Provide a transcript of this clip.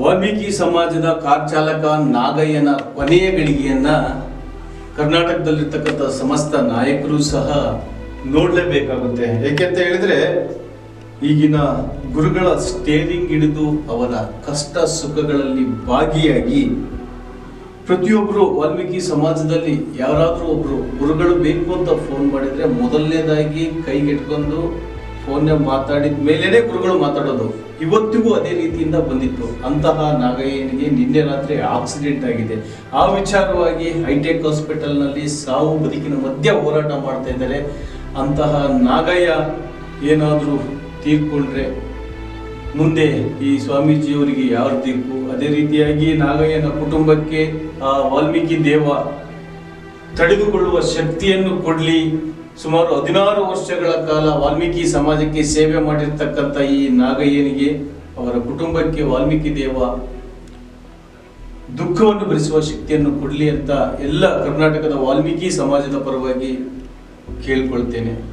ವಾಲ್ಮೀಕಿ ಸಮಾಜದ ಕಾರ್ ಚಾಲಕ ನಾಗಯ್ಯನ ಕೊನೆಯ ಗಳಿಗೆಯನ್ನ ಕರ್ನಾಟಕದಲ್ಲಿರ್ತಕ್ಕಂಥ ಸಮಸ್ತ ನಾಯಕರು ಸಹ ನೋಡಲೇಬೇಕಾಗುತ್ತೆ. ಏಕೆಂತ ಹೇಳಿದ್ರೆ, ಈಗಿನ ಗುರುಗಳ ಸ್ಟೇರಿಂಗ್ ಹಿಡಿದು ಅವರ ಕಷ್ಟ ಸುಖಗಳಲ್ಲಿ ಭಾಗಿಯಾಗಿ ಪ್ರತಿಯೊಬ್ಬರು ವಾಲ್ಮೀಕಿ ಸಮಾಜದಲ್ಲಿ ಯಾರಾದರೂ ಒಬ್ರು ಗುರುಗಳು ಬೇಕು ಅಂತ ಫೋನ್ ಮಾಡಿದ್ರೆ ಮೊದಲನೇದಾಗಿ ಕೈಗೆಟ್ಕೊಂಡು ಫೋನ್ ಮಾತಾಡಿದ ಮೇಲೇನೆ ಗುರುಗಳು ಮಾತಾಡೋದು. ಇವತ್ತಿಗೂ ಅದೇ ರೀತಿಯಿಂದ ಬಂದಿತ್ತು. ಅಂತಹ ನಾಗಯ್ಯನಿಗೆ ನಿನ್ನೆ ರಾತ್ರಿ ಆಕ್ಸಿಡೆಂಟ್ ಆಗಿದೆ. ಆ ವಿಚಾರವಾಗಿ ಹೈಟೆಕ್ ಹಾಸ್ಪಿಟಲ್ನಲ್ಲಿ ಸಾವು ಬದುಕಿನ ಮಧ್ಯೆ ಹೋರಾಟ ಮಾಡ್ತಾ ಇದ್ದಾರೆ. ಅಂತಹ ನಾಗಯ್ಯ ಏನಾದರೂ ತೀರ್ಕೊಂಡ್ರೆ ಮುಂದೆ ಈ ಸ್ವಾಮೀಜಿಯವರಿಗೆ ಯಾವ ತೀರ್ಪು? ಅದೇ ರೀತಿಯಾಗಿ ನಾಗಯ್ಯನ ಕುಟುಂಬಕ್ಕೆ ಆ ವಾಲ್ಮೀಕಿ ದೇವ ತಡೆದುಕೊಳ್ಳುವ ಶಕ್ತಿಯನ್ನು ಕೊಡಲಿ. ಸುಮಾರು ಹದಿನಾರು ವರ್ಷಗಳ ಕಾಲ ವಾಲ್ಮೀಕಿ ಸಮಾಜಕ್ಕೆ ಸೇವೆ ಮಾಡಿರ್ತಕ್ಕಂಥ ಈ ನಾಗಯ್ಯನಿಗೆ, ಅವರ ಕುಟುಂಬಕ್ಕೆ ವಾಲ್ಮೀಕಿ ದೇವ ದುಃಖವನ್ನು ಭರಿಸುವ ಶಕ್ತಿಯನ್ನು ಕೊಡಲಿ ಅಂತ ಎಲ್ಲ ಕರ್ನಾಟಕದ ವಾಲ್ಮೀಕಿ ಸಮಾಜದ ಪರವಾಗಿ ಕೇಳ್ಕೊಳ್ತೇನೆ.